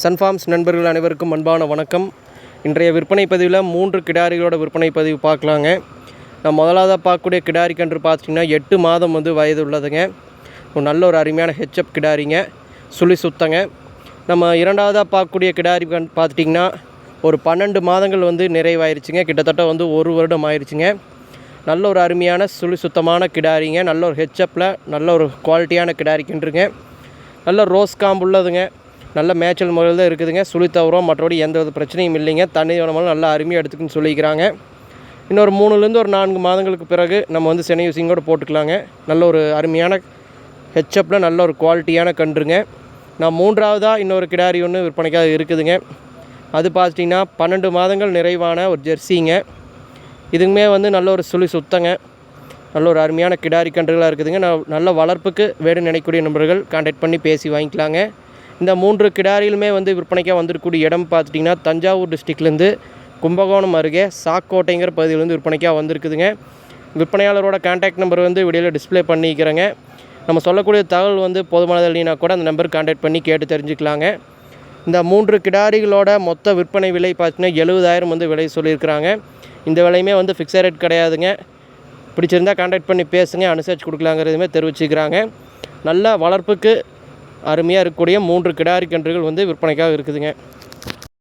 Sun Farms நண்பர்கள் அனைவருக்கும் அன்பான வணக்கம். இன்றைய விற்பனை பதிவில் மூன்று கிடாரிகளோட விற்பனை பதிவு பார்க்கலாங்க. நான் முதலாவதாக பார்க்கக்கூடிய கிடாரி கன்று பார்த்திங்கன்னா எட்டு மாதம் வந்து வயது உள்ளதுங்க. நல்ல ஒரு அருமையான ஹெச்அப் கிடாரிங்க. சுழி சுத்தங்க. நம்ம இரண்டாவதாக பார்க்கக்கூடிய கிடாரி கன் பார்த்துட்டிங்கன்னா ஒரு பன்னெண்டு மாதங்கள் வந்து நிறைவாயிருச்சுங்க. கிட்டத்தட்ட வந்து ஒரு வருடம் ஆயிடுச்சுங்க நல்ல ஒரு அருமையான சுழி சுத்தமான கிடாரிங்க. நல்ல ஒரு ஹெச்எப்பில் நல்ல ஒரு குவாலிட்டியான கிடாரி கின்றுங்க. நல்ல ரோஸ் காம்பு உள்ளதுங்க. நல்ல மேய்ச்சல் முறையில் தான் இருக்குதுங்க. சுழி தவிரம் மற்றபடி எந்த வித பிரச்சனையும் இல்லைங்க. தண்ணி வேணுமாலும் நல்லா அருமையாக எடுத்துக்குன்னு சொல்லிக்கிறாங்க. இன்னொரு மூணுலேருந்து ஒரு நான்கு மாதங்களுக்கு பிறகு நம்ம வந்து சென்னை யூசிங்கோடு போட்டுக்கலாங்க. நல்ல ஒரு அருமையான ஹெச்எப்பில் நல்ல ஒரு குவாலிட்டியான கன்றுங்க. நான் மூன்றாவதாக இன்னொரு கிடாரி ஒன்று விற்பனைக்காக இருக்குதுங்க. அது பார்த்துட்டிங்கன்னா பன்னெண்டு மாதங்கள் நிறைவான ஒரு ஜெர்சிங்க. இதுக்குமே வந்து நல்ல ஒரு சுழி சுத்தங்க. நல்ல ஒரு அருமையான கிடாரி கன்றுகளாக இருக்குதுங்க. நான் நல்ல வளர்ப்புக்கு வேடு நினைக்கக்கூடிய நண்பர்கள் கான்டாக்ட் பண்ணி பேசி வாங்கிக்கலாங்க. இந்த மூன்று கிடாரியிலுமே வந்து விற்பனைக்காக வந்திருக்கக்கூடிய இடம் பார்த்துட்டிங்கன்னா தஞ்சாவூர் டிஸ்ட்ரிக்ட்லேருந்து கும்பகோணம் அருகே சாக்கோட்டைங்கிற பகுதியில் வந்து விற்பனைக்காக வந்திருக்குதுங்க. விற்பனையாளரோட கான்டாக்ட் நம்பர் வந்து வீடியோவில் டிஸ்ப்ளே பண்ணிக்கிறேங்க. நம்ம சொல்லக்கூடிய தகவல் வந்து போதுமானது இல்லைனா கூட அந்த நம்பருக்கு கான்டாக்ட் பண்ணி கேட்டு தெரிஞ்சுக்கலாங்க. இந்த மூன்று கிடாரிகளோட மொத்த விற்பனை விலை பார்த்தீங்கன்னா எழுபதாயிரம் வந்து விலை சொல்லியிருக்கிறாங்க. இந்த விலையுமே வந்து ஃபிக்ஸட் ரேட் கிடையாதுங்க. பிடிச்சிருந்தா கான்டாக்ட் பண்ணி பேசுங்க அனுசரித்து கொடுக்கலாங்கிறதுமே தெரிவிச்சுக்கிறாங்க. நல்ல வளர்ப்புக்கு அருமையாக இருக்கக்கூடிய மூன்று கிடாரி கன்றுகள் வந்து விற்பனைக்காக இருக்குதுங்க.